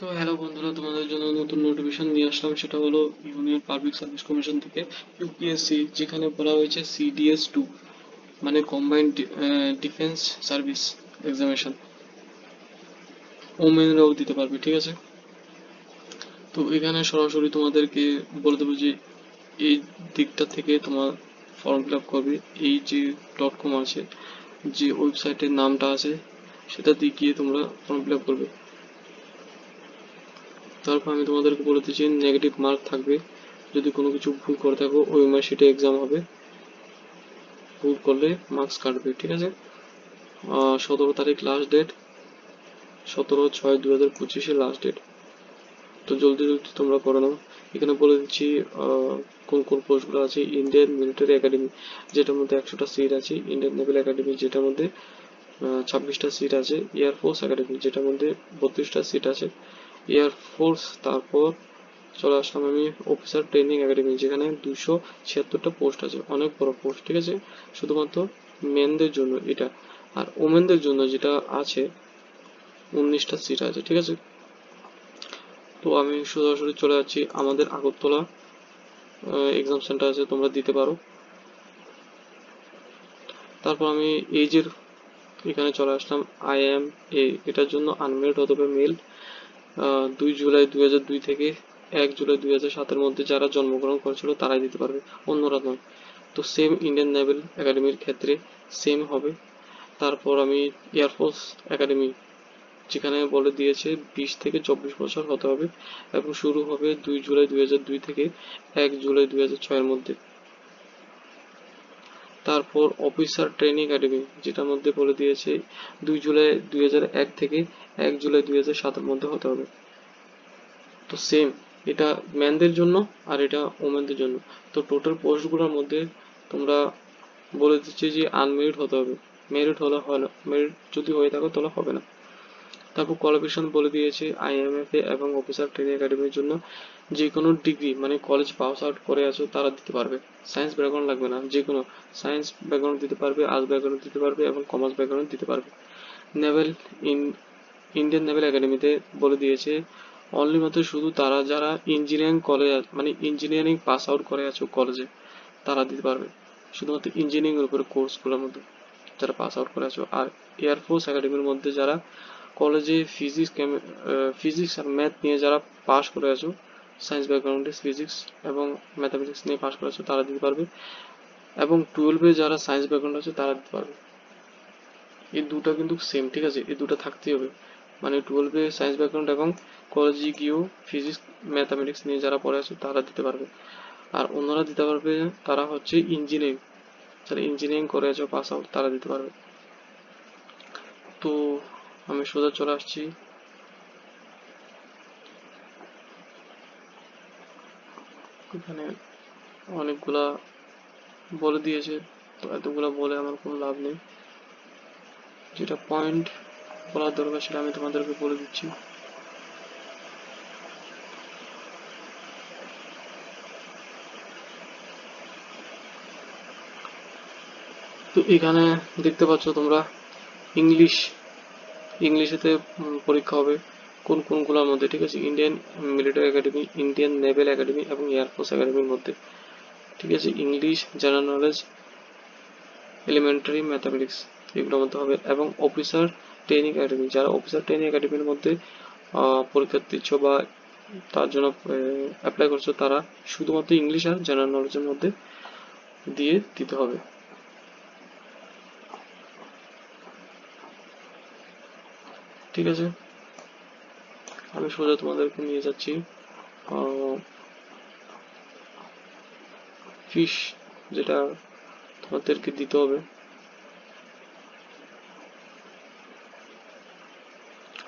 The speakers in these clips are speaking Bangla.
তো হ্যালো বন্ধুরা, তোমাদের জন্য নতুন নোটিফিকেশন নিয়ে আসলাম। সেটা হলো ইউনিয়ন পাবলিক সার্ভিস কমিশন থেকে ইউপিএসসি যেখানে বলা হয়েছে সিডিএস টু মানে কম্বাইন্ড ডিফেন্স সার্ভিস এক্সামিনেশন ওমেনরাও দিতে পারবে, ঠিক আছে? তো এখানে সরাসরি তোমাদেরকে বলে দেবো যে, এই দিকটা থেকে তোমার ফর্ম ফিল আপ করবে। এই যে ডট কম আছে, যে ওয়েবসাইটের নামটা আছে, সেটাতে গিয়ে তোমরা ফর্ম ফিল আপ করবে। তারপর আমি তোমাদেরকে বলে দিচ্ছি নেগেটিভ মার্ক থাকবে। যদি কোনো কিছু ভুল করে থাকো, ওই মার্কশিটে এক্সাম হবে। ভুল করলে মার্কস কাটবে, ঠিক আছে? সতেরো তারিখ লাস্ট ডেট সতেরো ছয় দু হাজার পঁচিশে লাস্ট ডেট তো জলদি জলদি তোমরা করে নাও। এখানে বলে দিচ্ছি কোন কোন পোস্টগুলো আছে? ইন্ডিয়ান মিলিটারি একাডেমি যেটার মধ্যে একশোটা সিট আছে। ইন্ডিয়ান নেভেল একাডেমি যেটার মধ্যে ছাব্বিশটা সিট আছে। এয়ারফোর্স একাডেমি যেটার মধ্যে বত্রিশটা সিট আছে। এয়ারফোর্স তারপর চলে আসলাম আমি অফিসার ট্রেনিং একাডেমি যেখানে দুশো ছিয়াত্তরটা পোস্ট আছে। অনেক বড় পোস্ট ঠিক আছে? শুধুমাত্র মেনদের জন্য এটা। আর ওমেনদের জন্য যেটা আছে, উনিশটা সিট আছে, ঠিক আছে? তো আমি সরাসরি চলে যাচ্ছি। আমাদের আগরতলা এক্সাম সেন্টার আছে, তোমরা দিতে পারো। তারপর আমি এইজের এখানে চলে আসলাম আই এম এ এটার জন্য আনমেরিড হতে হবে মেল দুই জুলাই দুই হাজার দুই থেকে এক জুলাই দুই হাজার সাতের মধ্যে যারা জন্মগ্রহণ করেছিল তারাই দিতে পারবে, অন্যরা নয়। তো সেম ইন্ডিয়ান নেভেল একাডেমির ক্ষেত্রে সেম হবে। তারপর আমি এয়ারফোর্স একাডেমি যেখানে বলে দিয়েছে বিশ থেকে চব্বিশ বছর হতে হবে এবং শুরু হবে দুই জুলাই দুই হাজার দুই থেকে এক জুলাই দুই হাজার ছয়ের মধ্যে। তারপর অফিসার ট্রেনিং একাডেমি যেটার মধ্যে বলে দিয়েছে দুই জুলাই দুই এক থেকে এক জুলাই দুই হাজার মধ্যে হতে হবে। তো সেম এটা ম্যানদের জন্য আর এটা ওমেনদের জন্য। তো টোটাল পোস্টগুলোর মধ্যে তোমরা বলে দিচ্ছে যে আনমেরিট হতে হবে। মেরিট হলে হয় না মেরিট যদি হয়ে থাকো তাহলে হবে না। তারপর কোয়ালিফিকেশন বলে দিয়েছে আইএমএফ এ এবং অফিসার ট্রেনিং একাডেমির জন্য যে কোনো ডিগ্রি মানে কলেজ পাস আউট করে আছো তারা দিতে পারবে। সায়েন্স ব্যাকগ্রাউন্ড লাগবে না, যে কোনো সায়েন্স ব্যাকগ্রাউন্ড দিতে পারবে আর্টস ব্যাকগ্রাউন্ড দিতে পারবে এবং কমার্স ব্যাকগ্রাউন্ড দিতে পারবে। নেভেল ইন ইন্ডিয়ান নেভেল একাডেমিতে বলে দিয়েছে অনলি মাত্র শুধু তারা যারা ইঞ্জিনিয়ারিং কলেজ মানে ইঞ্জিনিয়ারিং পাস আউট করে আছো কলেজে তারা দিতে পারবে। শুধুমাত্র ইঞ্জিনিয়ারিং এর উপরে কোর্সগুলোর মধ্যে যারা পাস আউট করে আছো আর এয়ারফোর্স একাডেমির মধ্যে যারা কলেজে ফিজিক্স ফিজিক্স আর ম্যাথ নিয়ে যারা পাস করে আছো সায়েন্স ব্যাকগ্রাউন্ডে ফিজিক্স এবং ম্যাথামেটিক্স নিয়ে পাস করে আছো, তারা দিতে পারবে। এবং টুয়েলভে যারা সায়েন্স ব্যাকগ্রাউন্ড আছে, তারা দিতে পারবে। এই দুটো কিন্তু সেম ঠিক আছে? এই দুটো থাকতেই হবে। মানে টুয়েলভে সায়েন্স ব্যাকগ্রাউন্ড এবং কলেজে গিয়েও ফিজিক্স ম্যাথামেটিক্স নিয়ে যারা পড়ে আছে, তারা দিতে পারবে। আর অন্যরা দিতে পারবে, তারা হচ্ছে ইঞ্জিনিয়ারিং যারা ইঞ্জিনিয়ারিং করে আছে পাস আউট তারা দিতে পারবে। তো আমি সোজা চলে আসছি। এখানে অনেকগুলা বলে দিয়েছে, তো এতগুলা বলে আমার কোনো লাভ নেই। যেটা পয়েন্ট বলার দরকার সেটা আমি তোমাদেরকে বলে দিচ্ছি। তো এখানে দেখতে পাচ্ছ তোমরা ইংলিশ ইংলিশেতে পরীক্ষা হবে কোন কোনগুলোর মধ্যে, ঠিক আছে? Indian Military Academy Indian Naval Academy এবং এয়ারফোর্স একাডেমির মধ্যে, ঠিক আছে? English general knowledge elementary mathematics এগুলোর মধ্যে হবে এবং অফিসার ট্রেনিং একাডেমি যারা অফিসার ট্রেনিং একাডেমির মধ্যে পরীক্ষা দিচ্ছ বা তার জন্য অ্যাপ্লাই করছ, তারা শুধুমাত্র ইংলিশ আর জেনারেল নলেজের মধ্যে দিয়ে দিতে হবে। ঠিক আছে? আমি সোজা তোমাদেরকে নিয়ে যাচ্ছি। ফিশ যেটা তোমাদেরকে দিতে হবে।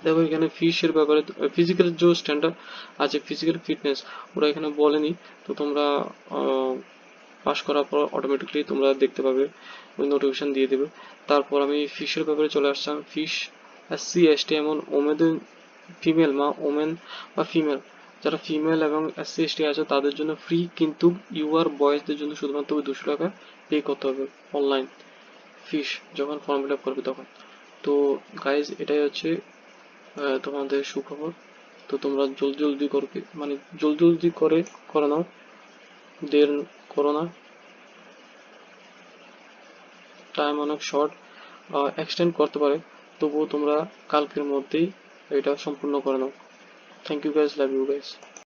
দেখো এখানে ফিশের ব্যাপারে ফিজিক্যাল যে স্ট্যান্ডার্ড আছে ফিজিক্যাল ফিটনেস ওরা এখানে বলেনি। তো তোমরা পাস করার পর অটোমেটিকলি তোমরা দেখতে পাবে, ওই নোটিফিকেশন দিয়ে দেবে। তারপর আমি ফিশের ব্যাপারে চলে আসলাম। ফিশ এসসি এমন ওমেদের ফিমেল মা ওমেন বা ফিমেল যারা ফিমেল এবং এসসি এসটি আছে, তাদের জন্য ফ্রি কিন্তু ইউআর বয়েজদের জন্য শুধুমাত্র দুশো টাকা পে করতে হবে অনলাইন ফিস যখন ফর্ম ফিল আপ করবে তখন। তো গাইজ এটাই হচ্ছে তোমাদের সুখবর। তো তোমরা জলদি জলদি করবে মানে জলদি জলদি করে করে নাও। দের করো না। টাইম অনেক শর্ট এক্সটেন্ড করতে পারে। তবুও তোমরা কালকের মধ্যেই এটা সম্পূর্ণ করে নাও। Thank you guys love you guys